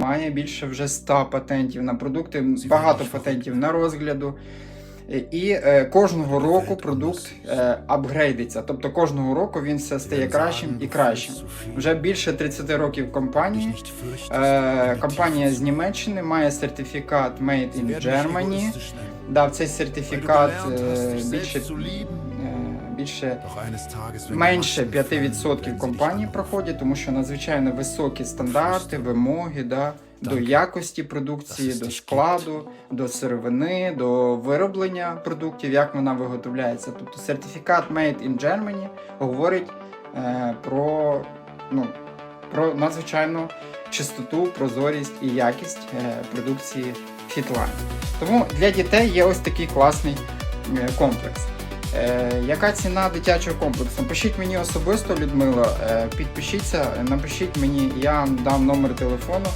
має більше вже 100 патентів на продукти, багато патентів на розгляду. І е, кожного року продукт е, апгрейдиться. Тобто кожного року він все стає кращим і кращим. Вже більше 30 років компанії. Е, компанія з Німеччини має сертифікат Made in Germany. Дав цей сертифікат е, більше, е, більше менше 5% компаній проходять, тому що надзвичайно високі стандарти, вимоги да, до якості продукції, до складу, до сировини, до вироблення продуктів, як вона виготовляється. Тобто сертифікат Made in Germany говорить е, про, ну, про надзвичайну чистоту, прозорість і якість е, продукції Fitline. Тому для дітей є ось такий класний е, комплекс. Е, яка ціна дитячого комплексу? Пишіть мені особисто, Людмила, е, підпишіться, напишіть мені, я дам номер телефону.